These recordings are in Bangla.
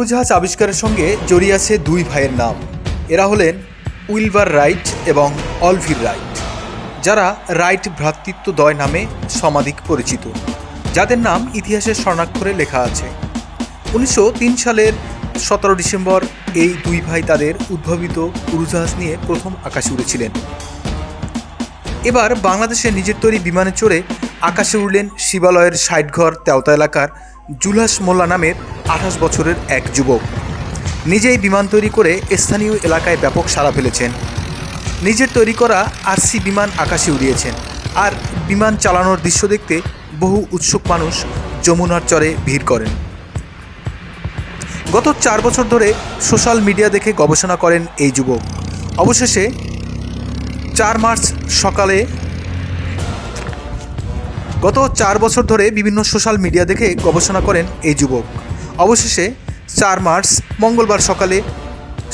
উড়োজাহাজ আবিষ্কারের সঙ্গে জড়িয়ে আছে দুই ভাইয়ের নাম। এরা হলেন উইলবার রাইট এবং অলভির রাইট, যারা রাইট ভ্রাতৃত্বদয় নামে সমাধিক পরিচিত, যাদের নাম ইতিহাসের স্বর্ণাক্ষরে লেখা আছে। উনিশশো তিন সালের সতেরো ডিসেম্বর এই দুই ভাই তাদের উদ্ভাবিত উড়োজাহাজ নিয়ে প্রথম আকাশে উড়েছিলেন। এবার বাংলাদেশে নিজের তৈরি বিমানে চড়ে আকাশে উড়লেন শিবালয়ের ষাটঘর তেওতা এলাকার জুলহাস মোল্লা নামের আঠাশ বছরের এক যুবক। নিজেই বিমান তৈরি করে স্থানীয় এলাকায় ব্যাপক সাড়া ফেলেছেন। নিজের তৈরি করা আরসি বিমান আকাশে উড়িয়েছেন। আর বিমান চালানোর দৃশ্য দেখতে বহু উৎসুক মানুষ যমুনার চরে ভিড় করেন। গত চার বছর ধরে সোশ্যাল মিডিয়া দেখে গবেষণা করেন এই যুবক। অবশেষে চার মার্চ সকালে গত চার বছর ধরে বিভিন্ন সোশ্যাল মিডিয়া দেখে গবেষণা করেন এই যুবক। অবশেষে চার মার্চ, মঙ্গলবার সকালে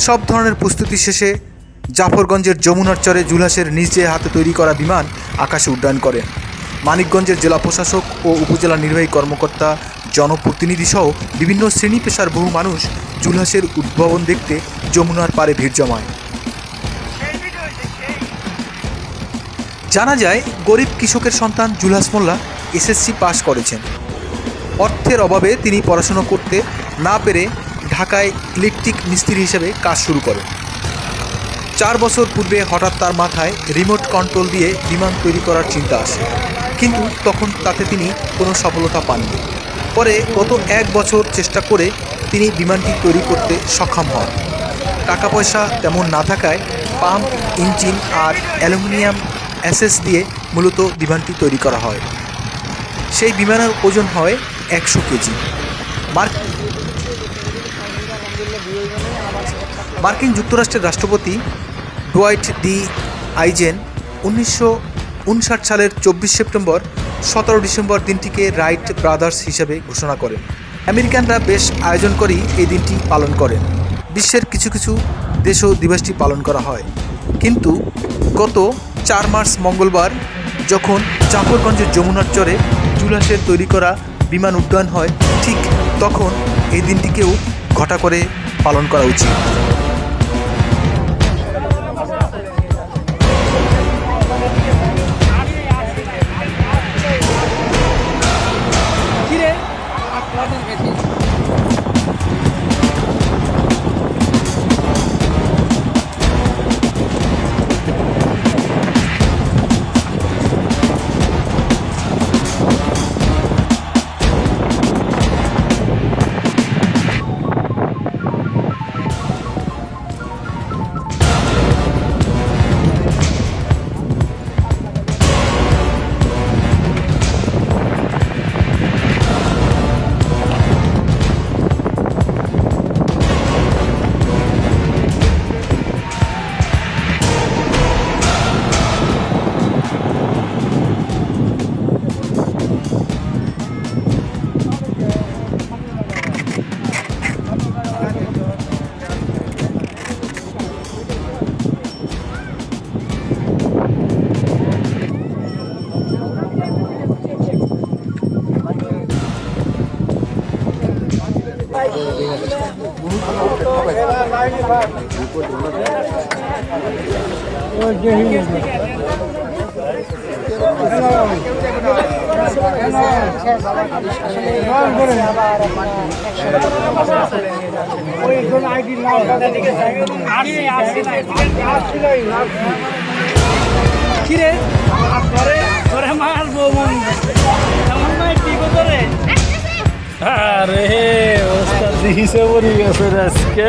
সব ধরনের প্রস্তুতি শেষে জাফরগঞ্জের যমুনার চরে জুলহাসের নিজে হাতে তৈরি করা বিমান আকাশে উড্ডয়ন করেন মানিকগঞ্জের জেলা প্রশাসক ও উপজেলা নির্বাহী কর্মকর্তা জনপ্রতিনিধি সহ বিভিন্ন শ্রেণি পেশার বহু মানুষ জুলহাসের উদ্ভাবন দেখতে যমুনার পারে ভিড় জমায়। জানা যায়, গরিব কৃষকের সন্তান জুলহাস মোল্লা এসএসসি পাশ করেছেন। অর্থের অভাবে তিনি পড়াশুনো করতে না পেরে ঢাকায় ইলেকট্রিক মিস্ত্রি হিসেবে কাজ শুরু করেন। চার বছর পূর্বে হঠাৎ তার মাথায় রিমোট কন্ট্রোল দিয়ে বিমান তৈরি করার চিন্তা আসে। কিন্তু তখন তাতে তিনি কোনো সফলতা পাননি। পরে গত এক বছর চেষ্টা করে তিনি বিমানটি তৈরি করতে সক্ষম হন। টাকা পয়সা তেমন না থাকায় পাম্প, ইঞ্জিন আর অ্যালুমিনিয়াম অ্যাসেস দিয়ে মূলত বিমানটি তৈরি করা হয়। সেই বিমানের ওজন হয় একশো কেজি। মার্ক মার্কিন যুক্তরাষ্ট্রের রাষ্ট্রপতি ডোয়াইট ডি আইজেন উনিশশো উনষাট সালের চব্বিশ সেপ্টেম্বর, সতেরো ডিসেম্বর দিনটিকে রাইট ব্রাদার্স হিসেবে ঘোষণা করেন। আমেরিকানরা বেশ আয়োজন করেই এই দিনটি পালন করেন। বিশ্বের কিছু কিছু দেশও দিবসটি পালন করা হয়। কিন্তু গত চার মার্চ মঙ্গলবার, যখন জাফরগঞ্জের যমুনার চরে জুলাসের তৈরি করা বিমান উড্ডয়ন হয়, ঠিক তখন এই দিনটিকেও ঘটা করে পালন করা উচিত। কিরে তোরে মারবো মন এমন নয় কি করে আরে ওস্তাদ দিছে পড়ি গেছে আজকে।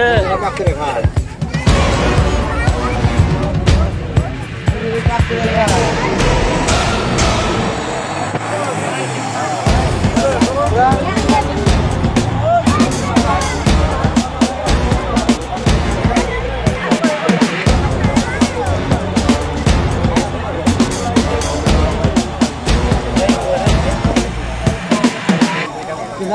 রাখুন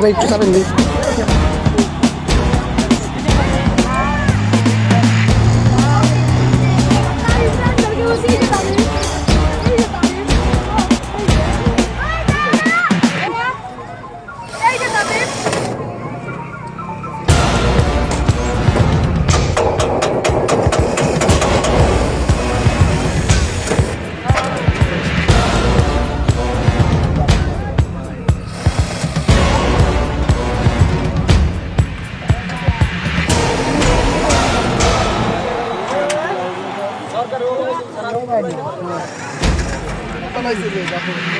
ভাই একটু যাবেন চালাইছে যে দেখো।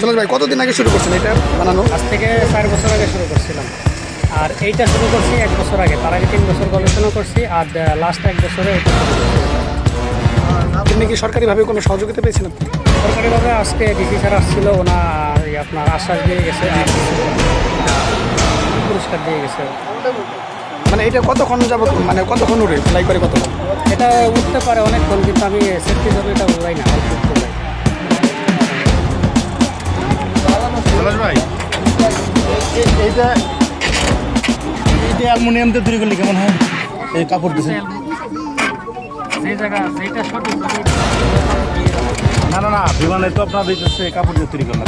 চলো ভাই কতদিন আগে শুরু করছেন এটা বানানো? আজ থেকে চার বছর আগে শুরু করছিলাম। আর এইটা শুরু করছি এক বছর আগে। তার আগে তিন বছর গবেষণা করছি আর লাস্ট এক বছরে এটা আপনি কি সরকারিভাবে কোনো সহযোগিতা পেয়েছেন আপনি? সরকারিভাবে আজকে ডিসি স্যার আসছিল ওনা আপনার আশ্বাস দিয়ে গেছে আর পুরস্কার দিয়ে গেছে। মানে এটা কতক্ষণ যাবত মানে কতক্ষণ উঠে ফ্লাই করে কতক্ষণ? এটা উঠতে পারে অনেকক্ষণ কিন্তু আমি সেফটি জন্য এটা উড়াই না। ভাই এইটা এইটা অ্যালমোনিয়াম দিয়ে তৈরি করলে কেমন হয়? এই কাপড় সঠিক না না না বিমানে তো আপনার দিতেছে কাপড় দিয়ে তৈরি করলাম।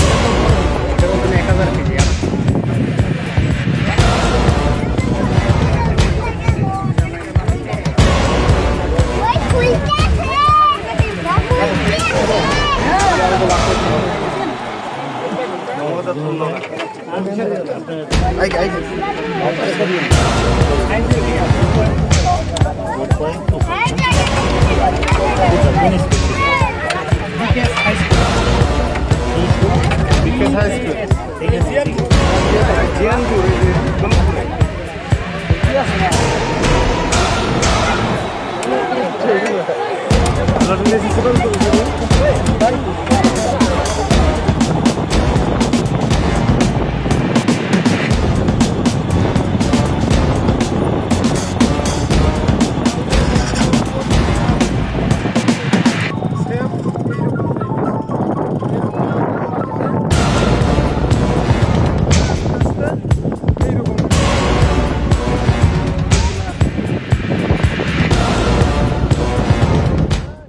আই আই